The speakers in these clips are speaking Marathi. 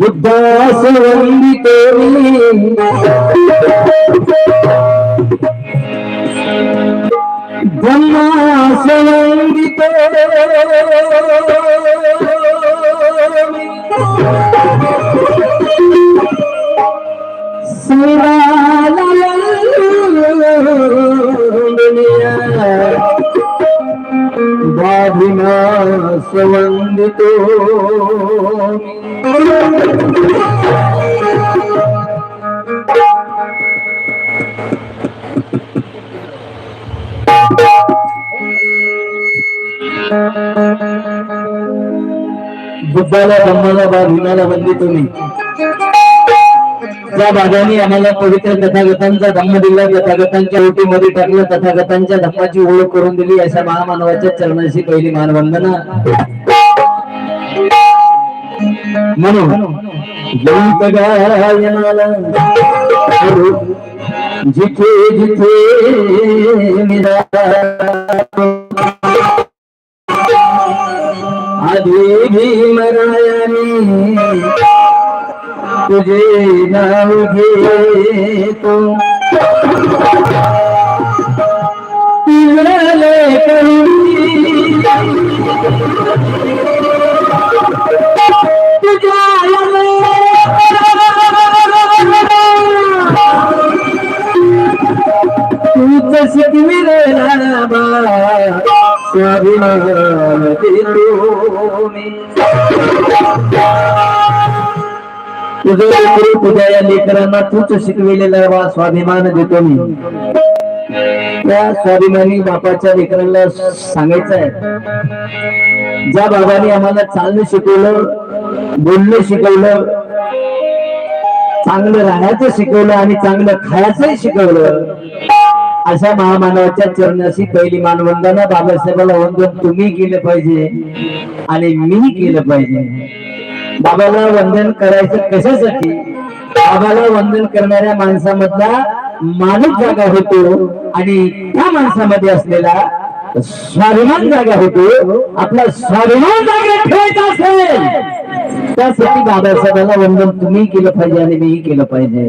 ಬುದ್ಧಾಸವಂದಿತೇ ಬ್ರಹ್ಮಾಸವಂದಿತೇ ಸೈರಾಲಯ वंदितो बुद्धाला ब्रह्माला बा भीमाला वंदितो मी. त्या भागाने आम्हाला पवित्र तथागतांचा धम्म दिला तथागतांच्या ओटीमध्ये टाकलं तथागतांच्या धम्माची ओळख करून दिली अशा महामानवाच्या चरणाशी पहिली मानवंदना म्हणून गीत गायनाला जिथे जिथे निरा आधी भीमरायाने तुझे नाव घेतो पिंगळले करुणी तुझ्या तूच शिकविलेला बा स्वाभिमान देतो मी तुझं तुझ्या या लेकरांना तूच शिकविलेला वा स्वाभिमान देतो मी. त्या स्वाभिमानी बापाच्या लेकरांना सांगायचं आहे ज्या बाबाने आम्हाला चालणं शिकवलं बोलणं शिकवलं चांगलं राहायचं शिकवलं आणि चांगलं खायचंही शिकवलं अशा महामानवाच्या चरणाशी पहिली मानवंदना बाबासाहेबाला वंदन तुम्ही केलं पाहिजे आणि मी केलं पाहिजे. बाबाला वंदन करायचं कशासाठी? बाबाला वंदन करणाऱ्या माणसामधला माणूस जागा होतो आणि त्या माणसामध्ये असलेला स्वाभिमान जागा होतो. आपला स्वाभिमान जागा ठेवायचा असेल. त्यासाठी बाबासाहेबांना वंदन तुम्ही केलं पाहिजे आणि मीही केलं पाहिजे.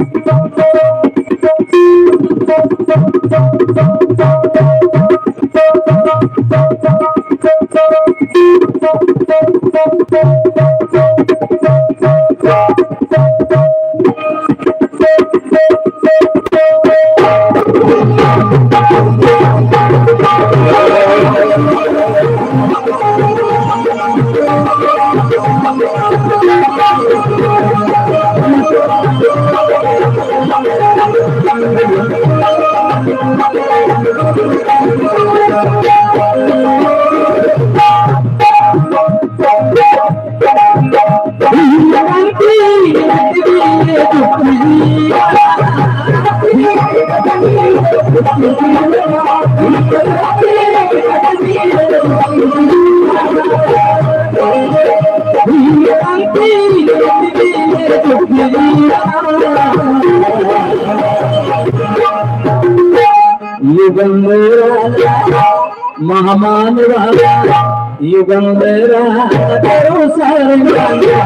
सामान वाला युगल मेरा तेरो सारे माया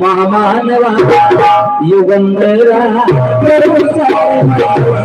महामानवा युगंधरा करो महामानवा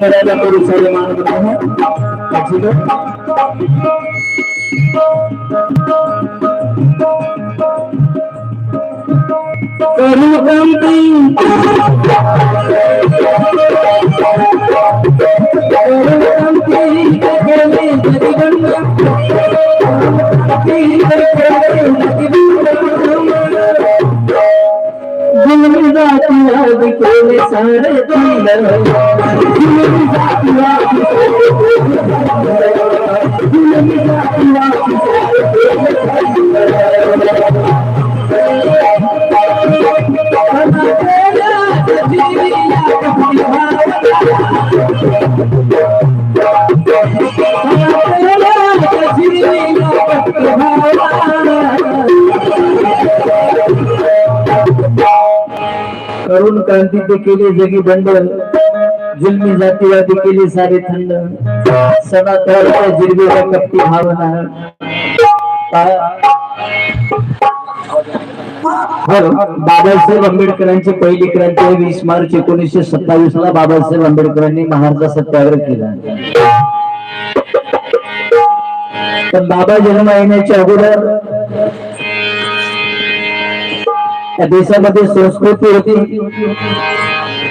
करायला करू सारे मानव करू गमती करू गमती केली गुण جي نمي ذاتي واه ديكه سارے دن دن جي نمي ذاتي क्रांती ते केले जगी बंड जुलमी जातीवादी केले सारे थंड. सदा तळच्या कपटी भावना. बाबासाहेब आंबेडकरांची पहिली क्रांती आहे वीस मार्च एकोणीसशे सत्तावीस ला बाबासाहेब आंबेडकरांनी महाराजा सत्याग्रह केला. पण बाबा जन्म येण्याच्या अगोदर या देशामध्ये संस्कृती होती.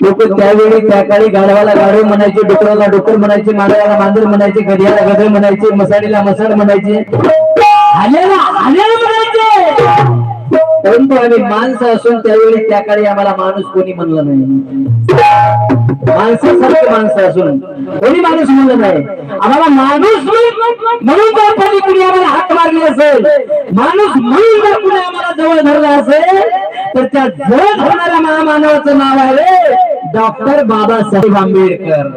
लोक त्यावेळी त्या काळी गाढवाला गाढव म्हणायचे डुकराला डुकर म्हणायचे मांजराला मांजर म्हणायचे गडियाला गधळ म्हणायचे मसाडीला मसाड म्हणायचे! परंतु आम्ही माणसं असून त्यावेळी त्या काळी आम्हाला माणूस कोणी म्हणलं नाही. माणसासारखे माणसं असून कोणी माणूस म्हणलं नाही. आम्हाला माणूस म्हणून जर कोणी कुणी आम्हाला हात मारली असेल माणूस म्हणून जर कुणी आम्हाला जवळ धरला असेल तर त्या जग होणाऱ्या महामानवाचं नाव आहे डॉक्टर बाबासाहेब आंबेडकर.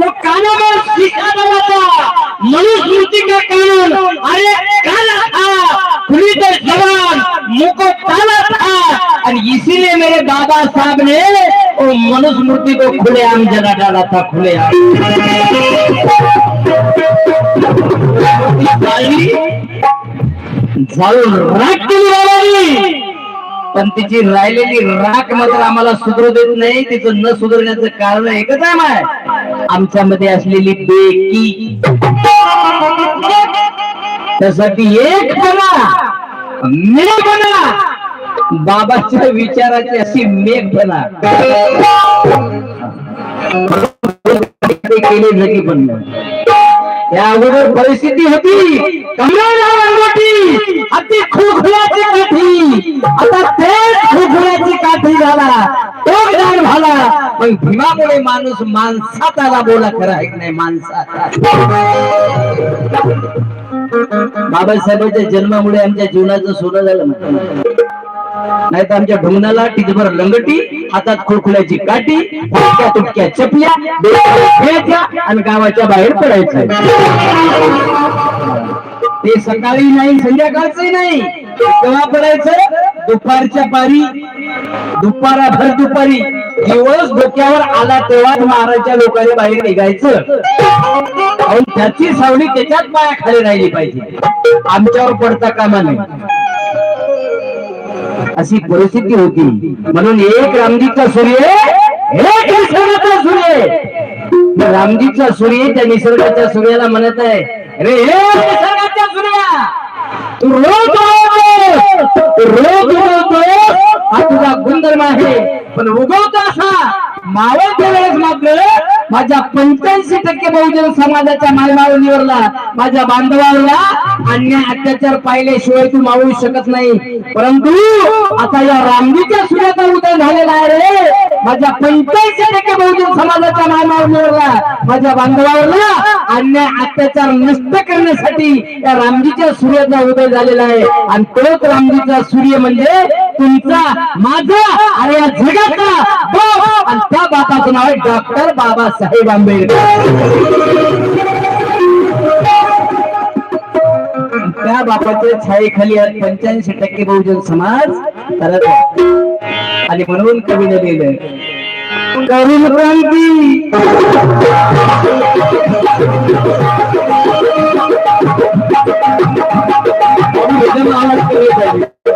तो कानावर शिकायला लगा था का कानून? अरे काला था खुली तो जवान मुंह को काला था और इसीलिए मेरे बाबा साहब ने वो मनुस्मृति को खुलेआम जला डाला था खुलेआम. जाऊन राख केली बाबांनी पण तिची राहिलेली राख मात्र आम्हाला सुधरू देत नाही. तिचं न सुधारण्याचं कारण एकच आहे आमच्यामध्ये असलेली बेकी. त्यासाठी एक बना. मी बना. बाबाच्या विचाराची अशी मेघना केली जगी पण. या अगोदर परिस्थिती होती. अति खोखल्याची काठी. आता तेच खोखल्याची काठी झाला. तो झाला. पण भीमामुळे माणूस माणसात आला बोला खरं आहे नाही? माणसात. बाबासाहेबांच्या जन्मामुळे आमच्या जीवनाचं सोनं झालं नाही तर आमच्या ढुंगणाला टिचभर लंगटी हातात खुळखुल्याची काठी तुटक्या तुटक्या चपल्या खेळायच्या आणि गावाच्या बाहेर पडायचं ते सकाळी नाही संध्याकाळचंही नाही. केव्हा पडायचं? दुपारच्या पारी दुपारा भर दुपारी. दिवस डोक्यावर आला तेव्हाच महाराजच्या लोकांनी बाहेर निघायचं. आणि त्याची सावली त्याच्यात पाया खाली राहिली पाहिजे. आमच्यावर पडता कामा नये. अशी परिस्थिती होती. म्हणून एक रामजीचा सूर्य एक निसर्गाचा सूर्य. रामजीचा सूर्य त्या निसर्गाच्या सूर्याला म्हणत आहे अरे हे निसर्गाच्या सूर्या. तू रोज रोज उगवतोय हा तुझा गुणधर्म आहे. पण उगवतो असा मावळच्या वेळेस मात्र माझ्या पंच्याऐंशी टक्के बहुजन समाजाच्या मायमावलीवरला माझ्या बांधवाला अन्याय अत्याचार पाहिल्याशिवाय तू मावू शकत नाही. परंतु आता या रामजीच्या सूर्याचा उदय झालेला आहे रे. माझ्या पंच्याऐंशी टक्के बहुजन समाजाच्या मायमावलीवरला माझ्या बांधवावरला अन्याय अत्याचार नष्ट करण्यासाठी या रामजीच्या सूर्याचा उदय झालेला आहे. आणि तोच रामजीचा सूर्य म्हणजे तुमचा माझा आणि या जगाचा बाप. आणि त्या बापाचं नाव आहे डॉक्टर बाबासाहेब आंबेडकर. त्या बापाच्या छायेखाली आज पंच्याऐंशी टक्के बहुजन समाज. करत आणि म्हणून कवीने लिहिलंय. करून क्रांती. करुण क्रांती.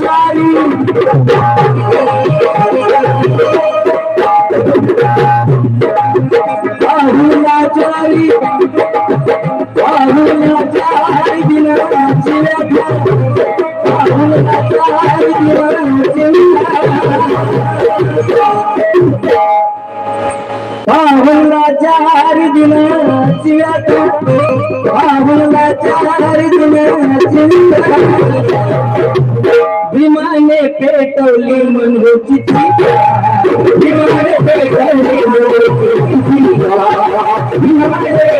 चारी विमाने पेटवली मनोची विमाने पेटवली मनोची विमाने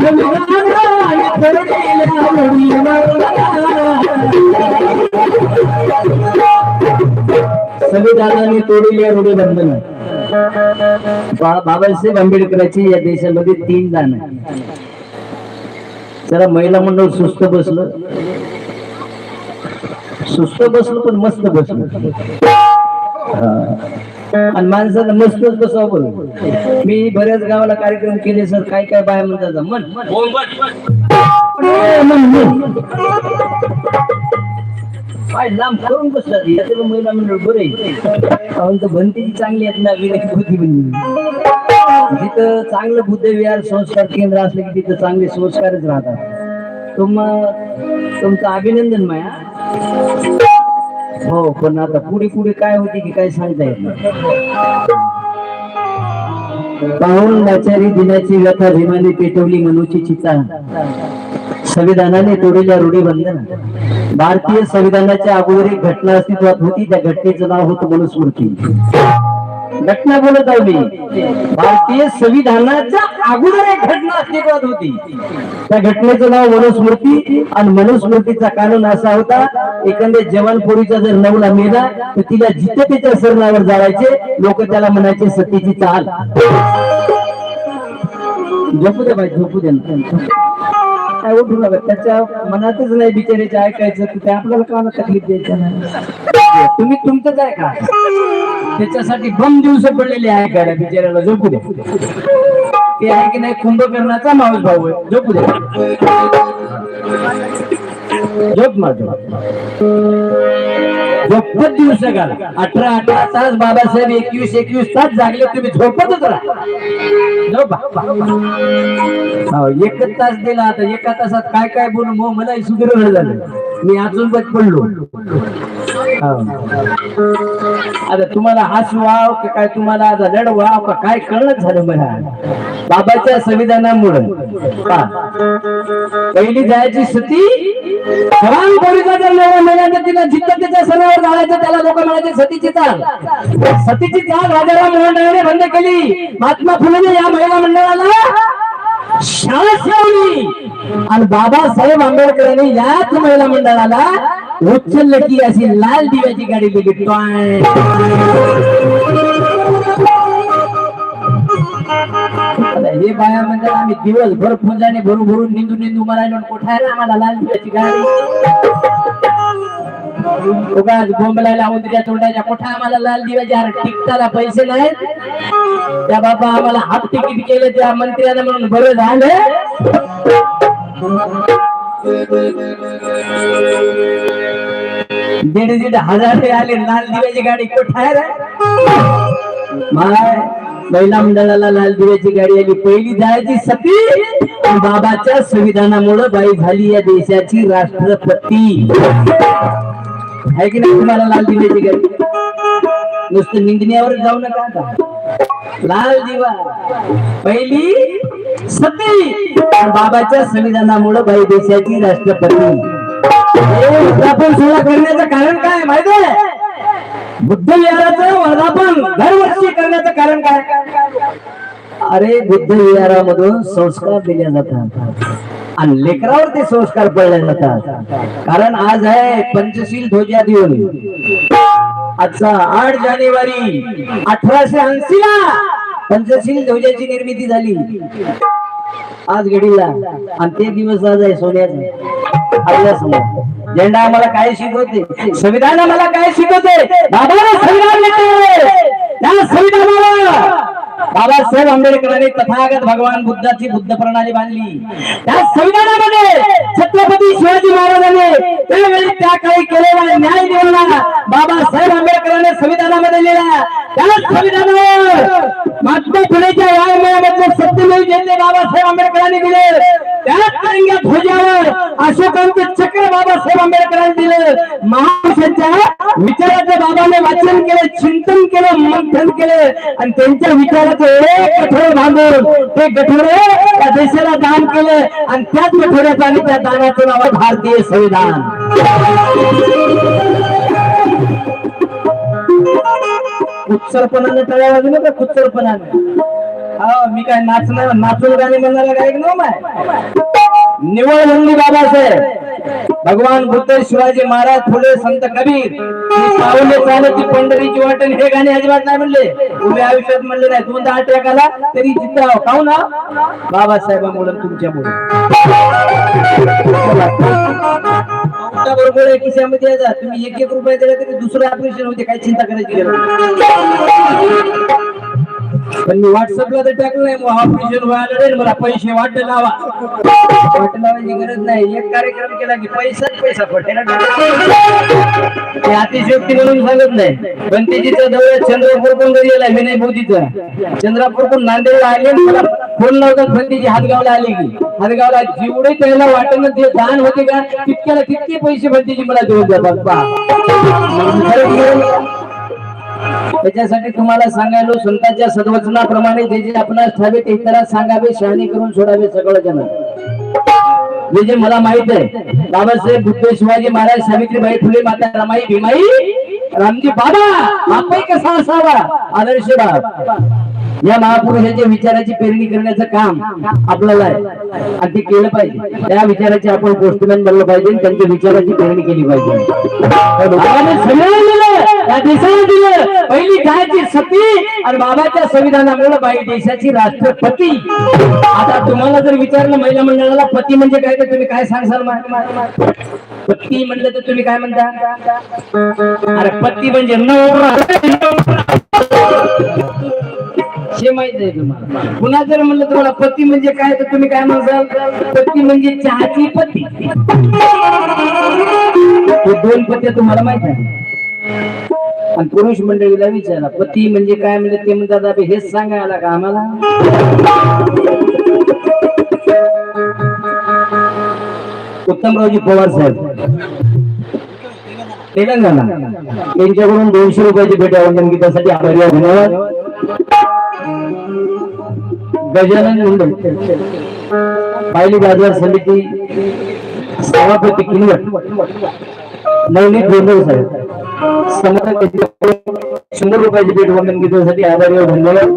சொல்லுவாங்க संविधानाने तोडले रूढी बंधन. बाबासाहेब आंबेडकरांची या देशामध्ये तीन दान जरा महिला मंडळ सुस्त बसलं. सुस्त बसलं पण मस्त बसलं. आणि माणसाला मस्तच बसावं बरं मी बऱ्याच गावाला कार्यक्रम केले सर. काय काय बाया म्हणतात मन मन, मन. पाय लांब करून बसतात याच्याला महिला मंडळ बरं तर भंतीची चांगली आहेत ना विनय बुद्धी जिथं चांगलं बुद्ध विहार संस्कार केंद्र असलं की तिथं चांगले संस्कारच राहतात. तुम तुमचं अभिनंदन माया. हो पण आता पुढे पुढे काय होते की काय सांगता येत पाहून लाचारी दिनाची व्यथा भीमाने पेटवली मनूची चिता. संविधानाने तोडलेल्या रूढी बनल्या भारतीय संविधानाच्या अगोदर एक घटना अस्तित्वात होती त्या घटनेचं नाव होतं मनुस्मृती. घटना बोलत आली भारतीय संविधानाच्या अगोदर एक घटना अस्तित्वात होती. त्या घटनेचं नाव मनुस्मृती आणि मनुस्मृतीचा कानून असा होता एखाद्या जवान पोरीचा जर नवला मेला तर तिला जिथे त्याच्या सरणावर जाळायचे लोक त्याला म्हणायचे सतीची चाल. झोपू दे बाई झोपू दे. काय उठू नका त्याच्या मनातच नाही बिचारायचे ऐकायचं तर ते आपल्याला काना तकलीफ द्यायचं नाही. तुम्ही तुमचंच आहे का? त्याच्यासाठी बम दिवस पडलेले आहे का बिचाऱ्याला? झोपू दे. ते आहे की नाही कुंभकर्णाचा माणूस भाऊ आहे. झोपू दे. झोप माझ. झोपत दिवस अठरा अठरा तास बाबासाहेब एकवीस एकवीस तास जागले तुम्ही झोपतच राहा. झोपा हो, एकच तास दिला आता एका तासात काय काय बोलू मग मलाही सुदृढ झालं. मी अजून बच पडलो. आता तुम्हाला हस वाव की काय तुम्हाला आता रड वाव का काय कळत झालं मला. बाबाच्या संविधानामुळं. पहिली जायची सती सवाल पोरीचा जर नवरा मेला तर तिला त्याच्या सणावर त्याला लोक म्हणायचे सतीची चाल. सतीची चाल राजाराम मोहन बंद केली. महात्मा फुलेने या महिला मंडळाला शाळा ठेवली. आणि बाबासाहेब आंबेडकरांनी याच महिला मंडळाला उचललं की अशी लाल दिव्याची गाडी दिली हे बाया म्हणजे आम्ही दिवसभर फुंजाने भरू भरून निंदू निंदू मरायला कोठायला आम्हाला लाल दिव्याची गाडी? उगाच बोंबलायला उंदऱ्या तोंडाच्या. कोठा आम्हाला लाल दिव्याच्या अरे टिकताला पैसे नाहीत त्या बाबा आम्हाला हाफ तिकीट केलं त्या मंत्र्यानं म्हणून बरं झालं. दीड दीड हजार आले लाल दिव्याची गाडी कोठाय माय महिला मंडळाला लाल दिव्याची गाडी आली. पहिली जायची सती बाबाच्या संविधानामुळे बाई झाली या देशाची राष्ट्रपती. आहे की नाही? तुम्हाला लाल दिव्याची गरज नुसतं निंदण्यावर जाऊ नका आता. लाल दिवा. पहिली सती. बाबाच्या संविधानामुळे बाई देशाची राष्ट्रपती. वर्धापन सोहळा करण्याचं कारण काय माहितीये बुद्ध विहाराचं वर्धापन दरवर्षी करण्याचं कारण काय? अरे बुद्ध विहारामधून संस्कार दिले जातात. आणि लेकरावर ते संस्कार पडले जातात कारण आज आहे पंचशील ध्वजा देऊन आजचा आठ जानेवारी अठराशे ऐंशी ला पंचशील ध्वजाची निर्मिती झाली. आज घडीला. आणि ते दिवस आज आहे सोन्याचा. आपल्यासमोर. झेंडा आम्हाला काय शिकवते? संविधान आम्हाला काय शिकवते? संविधान त्या संविधानाला बाबासाहेब आंबेडकरांनी तथागत भगवान बुद्धाची बुद्ध प्रणाली बांधली. त्या संविधानामध्ये छत्रपती शिवाजी महाराजांनी त्यावेळी त्या काही केलेला न्याय देऊन बाबासाहेब आंबेडकरांनी संविधानामध्ये लिहिला. त्याच संविधानावर महात्मा फुलेच्या वाङ्मयामधले सत्यमेव जयते बाबासाहेब आंबेडकरांनी दिले. त्याच तिरंग्या ध्वजावर अशोकांचे चक्र बाबासाहेब आंबेडकरांनी दिले. महापुरुषांच्या विचाराचं बाबाने वाचन केलं चिंतन केलं मंथन केलं. आणि त्यांच्या विचारात एवढे कठोर बांधून ते गठोरे त्या देशाला दान केले आणि त्याच गठोऱ्याचं आणि त्या दानाचं नाव आहे भारतीय संविधान. कुत्सरपणाने टाळ्या ना का कुत्सरपणाने हा हो, मी काय नाचणार नाचून गाणी म्हणणार गायक नव माय निवळ म्हणली बाबासाहेब. भगवान बुद्ध शिवाजी महाराज फुले संत कबीर. ही पावले चालत ती पंढरीची वाटण हे गाणे अजिबात नाही म्हणले. तुम्ही आयुष्यात म्हणले नाही. दोन दहा आला तरी जिद्द काऊ ना? बाबासाहेबांमुळे तुमच्यामुळे. बरोबर आहे खिशामध्ये तुम्ही एक एक रुपये दिला तरी दुसरं ऑपरेशन होते काही चिंता करायची पण मी व्हॉट्सअपला तर टाकलं नाही. मग ऑपरेशन व्हायला नाही मला पैसे वाट लावा. वाट लावायची गरज नाही. एक कार्यक्रम केला की पैसाच पैसा पटेल ते अतिशयोक्ती म्हणून सांगत नाही. गणतेजीचं जवळ चंद्रपूर पण घरी गेला नाही मोदीचं. चंद्रपूर नांदेडला आले आणि मला फोन लावतात भंतीजी हातगावला आले की. हातगावला जेवढे त्याला वाटणं ते दान होते का तितक्याला तितके पैसे भंतीजी मला देऊन देतात. पहा. त्याच्यासाठी तुम्हाला सांगायलो संतांच्या सद्वचनाप्रमाणे जे जे आपणास ठावे ते इतरात सांगावे शहाणी करून सोडावे सगळं जण. जे जे मला माहीत आहे बाबासाहेब बुद्ध शिवाजी महाराज सावित्रीबाई फुले माता रमाई भीमाई रामजी बाबा आपण कसा असावा? आदर्श बाप या महापुरुषाच्या विचाराची पेरणी करण्याचं काम आपल्याला आहे. आणि ते केलं पाहिजे. त्या विचाराची आपण पोस्टमॅन बनलं पाहिजे त्यांच्या विचाराची पेरणी केली पाहिजे. पहिली गायची सती आणि बाबाच्या संविधानामुळे बाई देशाची राष्ट्रपती. आता तुम्हाला जर विचारलं महिला मंडळाला पती म्हणजे काय तर तुम्ही काय सांगसाल पती म्हणलं तर तुम्ही काय म्हणता? अरे पती म्हणजे नवरा. हे माहीत आहे तुम्हाला. पुन्हा जर म्हणलं तुम्हाला पती म्हणजे काय तर तुम्ही काय म्हणसाल? पती म्हणजे चहाची पती. दोन पत्या तुम्हाला माहीत आहे. आणि पुरुष मंडळीला विचारा पती म्हणजे काय म्हणजे ते म्हणतात "अबे, हेच सांगायला का आम्हाला? उत्तमरावजी पवार साहेब तेलंगणा. यांच्याकडून दोनशे रुपयाची भेट गीतासाठी आभारी धन्यवाद. गजानन मुंडे बायली बाजार समिती सभापती किनवट नवनीत गोंधळ साहेब समर्थ शंभर रुपयाची भेट वंदन गीतासाठी आभारी धन्यवाद.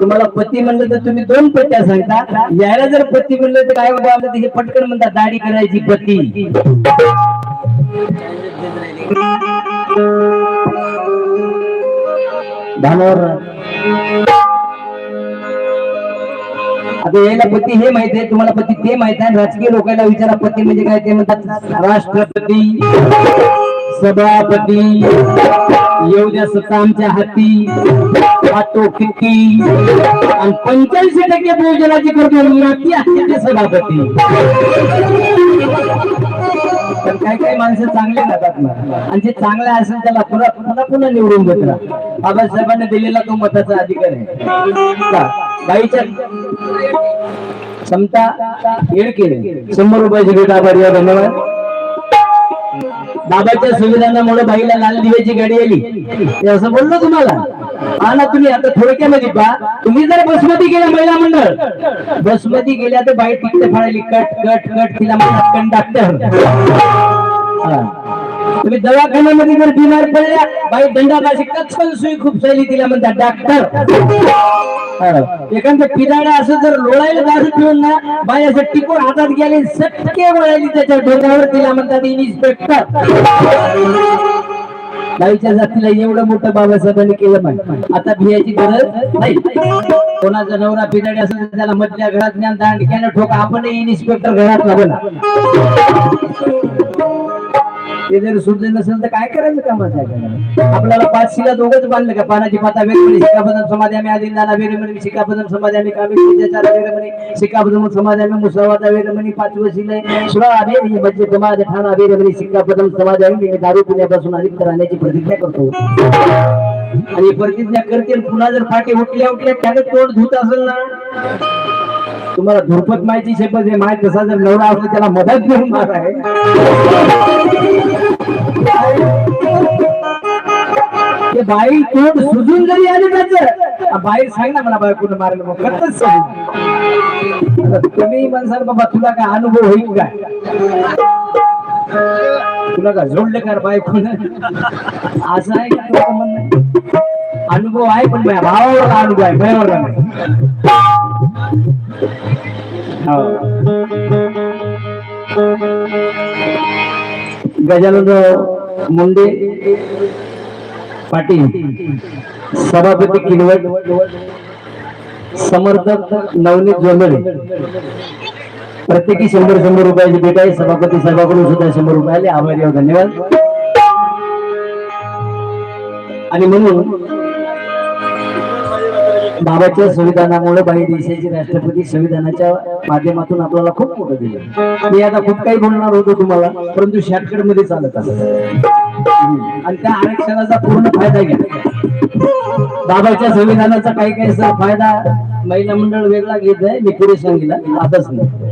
तुम्हाला पती म्हणलं तर तुम्ही दोन पत्त्या सांगता. यायला जर पती म्हणलं तर काय बाबा आपलं हे पटकन म्हणतात दाढी करायची पती. भानावर आता यायला पती हे माहीत आहे तुम्हाला पती ते माहीत आहे. राजकीय लोकांना विचारा पती म्हणजे काय? ते म्हणतात राष्ट्रपती सभापती येऊ द्या सत्ता आमच्या हाती पाठो किती आणि पंच्याऐंशी टक्के भोजनाची करतो सभापती. तर काही काही माणसं चांगले राहतात ना. आणि जे चांगलं असेल त्याला पुन्हा पुन्हा पुन्हा निवडून देत बाबासाहेबांनी दिलेला तो मताचा अधिकार आहे. बाईच्या क्षमता येड केले. शंभर रुपयाची भेट आभारी आहे. धन्यवाद. बाबाच्या संविधानामुळे बाईला लाल दिव्याची गाडी आली. हे असं बोललो तुम्हाला? आणा तुम्ही आता थोडक्यामध्ये पहा. तुम्ही जर बसमती गेल्या महिला मंडळ. बसमती गेल्या तर बाई तिकडे फाळली. Cut cut cut. तिला म्हणतात कंडक्टर. तुम्ही दवाखान्यामध्ये जर बिमार पडल्या बाई दंडाबाशी कच्चल सुई खूप चालली तिला म्हणतात डॉक्टर. एखादं पिदाडा असं जर लोळायला दारू पिऊन ना बाई असं टिकून हातात गेले सटके वळायली त्याच्या डोक्यावर तिला म्हणतात इन्स्पेक्टर. बाईच्या जातीला एवढं मोठं बाबासाहेबांनी केलं पाहिजे आता भियाची गरज नाही. कोणाचा नवरा पिदाडी असेल तर त्याला मधल्या घरात ज्ञान दांडक्यानं ठोका. आपण इन्स्पेक्टर घरात लागला ते जर सुटले नसेल तर काय करायचं कामाचं आहे आपल्याला पाच शिला दोघंच बांधलं का? पानाची पाता वेगवेगळी शिकापदन समाधी आम्ही आदिल दाना वेगवेगळी शिकापदन समाधी आम्ही कामी पूजाचार वेगवेगळी शिकापदन समाधी आम्ही मुसावादा वेगवेगळी पाचवं शिले शिवा आम्ही म्हणजे समाज ठाणा वेगवेगळी शिकापदन समाधी आम्ही मी दारू पिण्यापासून अधिक राहण्याची प्रतिज्ञा करतो. आणि प्रतिज्ञा करतील पुन्हा जर फाटे उठल्या उठल्या त्याने तोंड धुत असेल ना? तुम्हाला धुरपत माहिती शपथ आहे माय तसा जर नवरा असला त्याला मदत घेऊन मार आहे ते बाई तोंड सुजून जरी आली त्याच बाई सांग ना मला बाई कुठं मारलं मग खरंच सांग. तुम्ही म्हणसाल बाबा तुला काय अनुभव होईल काय तुला का जोडले का बायकोन असं आहे का तुझं म्हणणं अनुभव आहे पण माझ्या भावावर अनुभव आहे? बरोबर नाही? हो. गजानन मुंडे पाटील सभापती किनवट समर्थक नवनीत जोंधळे. प्रत्येकी शंभर शंभर रुपयाची भेट आहे. सभापती सभाकडून सुद्धा शंभर रुपये आले. आभारी आहोत. धन्यवाद. आणि म्हणून बाबाच्या संविधानामुळे बाई देशाचे राष्ट्रपती संविधानाच्या माध्यमातून आपल्याला खूप मोठं दिलं. मी आता खूप काही बोलणार होतो तुम्हाला परंतु शॉर्टकटमध्ये चालत असत आणि त्या आरक्षणाचा पूर्ण फायदा घ्या. बाबाच्या संविधानाचा काही काही फायदा महिला मंडळ वेगळा घेत आहे. मी पुढे सांगितलं आताच नाही.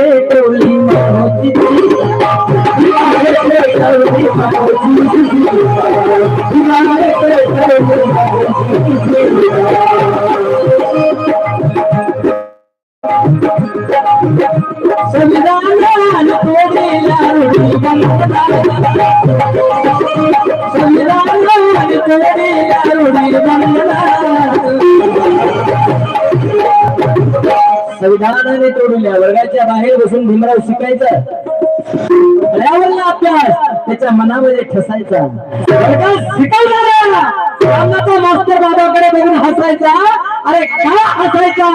आहे चलो. पाहुणाचारी पाहुणाचारी विनाची व्याख्या. पाहुणाचारी विनाची व्याख्या. विमाने पेटवली मानवची विमाने पेटवली मानवची विमाने पेटवली संविधान तोडेला रुढी बंधना संविधान तोडेला रुढी बंधना संविधानाने तोडल्या वर्गाच्या बाहेर बसून भीमराव शिकायचा. पर्यावरण अभ्यास. त्याच्या मनामध्ये ठसायचा. वर्गात शिकवणारा. मास्तर बाबाकडे बघून हसायचा. अरे का हसायचा?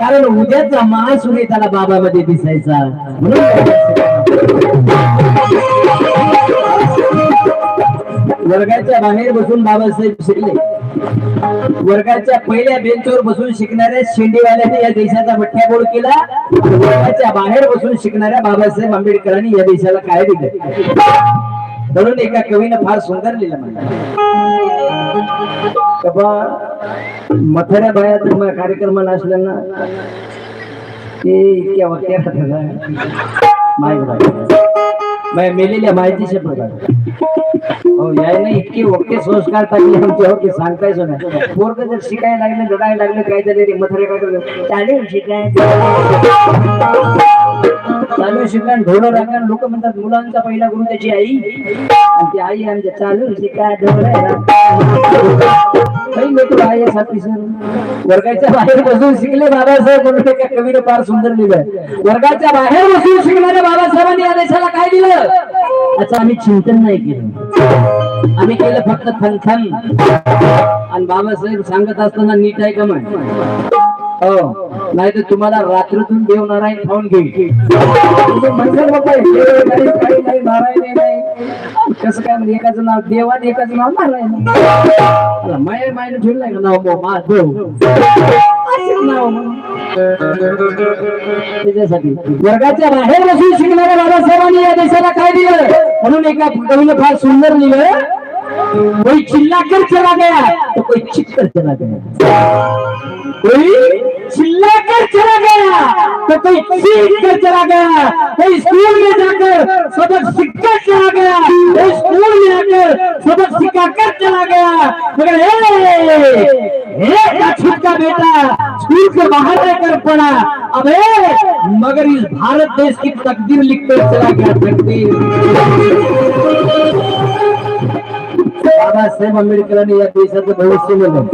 कारण उद्याचा महासुरी त्याला बाबामध्ये दिसायचा. म्हणून वर्गाच्या बाहेर बसून बाबासाहेब शिकले. वर्गाच्या पहिल्या बेंचवर बसून शिकणाऱ्या शेंडीवाल्याने या देशाचा मठ्ठा गोड केला. वर्गाच्या बाहेर बसून शिकणाऱ्या बाबासाहेब आंबेडकरांनी या देशाला काय दिलं? म्हणून एका कवीनं फार सुंदर लिहिलं म्हणलं. बाबा मथऱ्या बाया तुम्हा कार्यक्रमाला असल्यानं ते इतक्या वाक्या माय मेलेल्या माहितीचे प्रकार आहे. हो यायला इतके वक्ते संस्कार टाकले आमचे हो की सांगतायच नाही पोरग जर शिकायला लागले रडायला लागले काय झाले रे मथरे काय चालेल चालू शिकण ढोल राखा लोक म्हणतात मुलांचा पहिला गुरु त्याची आई. आणि ती आई आमच्या चालू शिका ढोल काही वर्गाच्या बाहेर बसून शिकले बाबासाहेब म्हणून एका कवीने फार सुंदर लिहिलंय. वर्गाच्या बाहेर बसून शिकणाऱ्या बाबासाहेबांनी या देशाला काय दिलं? याचं आम्ही चिंतन नाही केलं. आम्ही केलं फक्त थनथन आणि बाबासाहेब सांगत असताना नीट आहे का म्हण? हो. नाही तर तुम्हाला रात्रीतून देव नारायण खाऊन घेईल. तुम्ही कसं काय म्हणजे एकाचं नाव देव आणि एकाचं नाव नारायण माय मायने ठेवलंय का नाव? हो, मग माधव नाव त्याच्यासाठी. वर्गाच्या बाहेर बसून शिकणाऱ्या बाबासाहेबांनी या देशाला काय दिलं? म्हणून एका कवीनं फार सुंदर लिहिलं. कोई चिल्ला कर चला गया तो कोई चित कर चला गया। कोई चिल्ला कर चला गया तो कोई चीख कर चला गया। कोई स्कूल में जाकर सबक सीखकर चला गया। कोई स्कूल में आकर सबक सिखा कर चला गया। मगर का छुटका बेटा स्कूल से बाहर रहकर पड़ा अबे मगर इस भारत देश की तकदीर लिखकर चला गया तकदीर बाबासाहेब आंबेडकरांनी या देशाचं भविष्य म्हणलं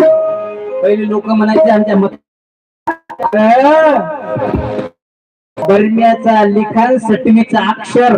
पहिले लोक म्हणायचे आमच्या मत बर्म्याचा लिखाण सटवीचा अक्षर.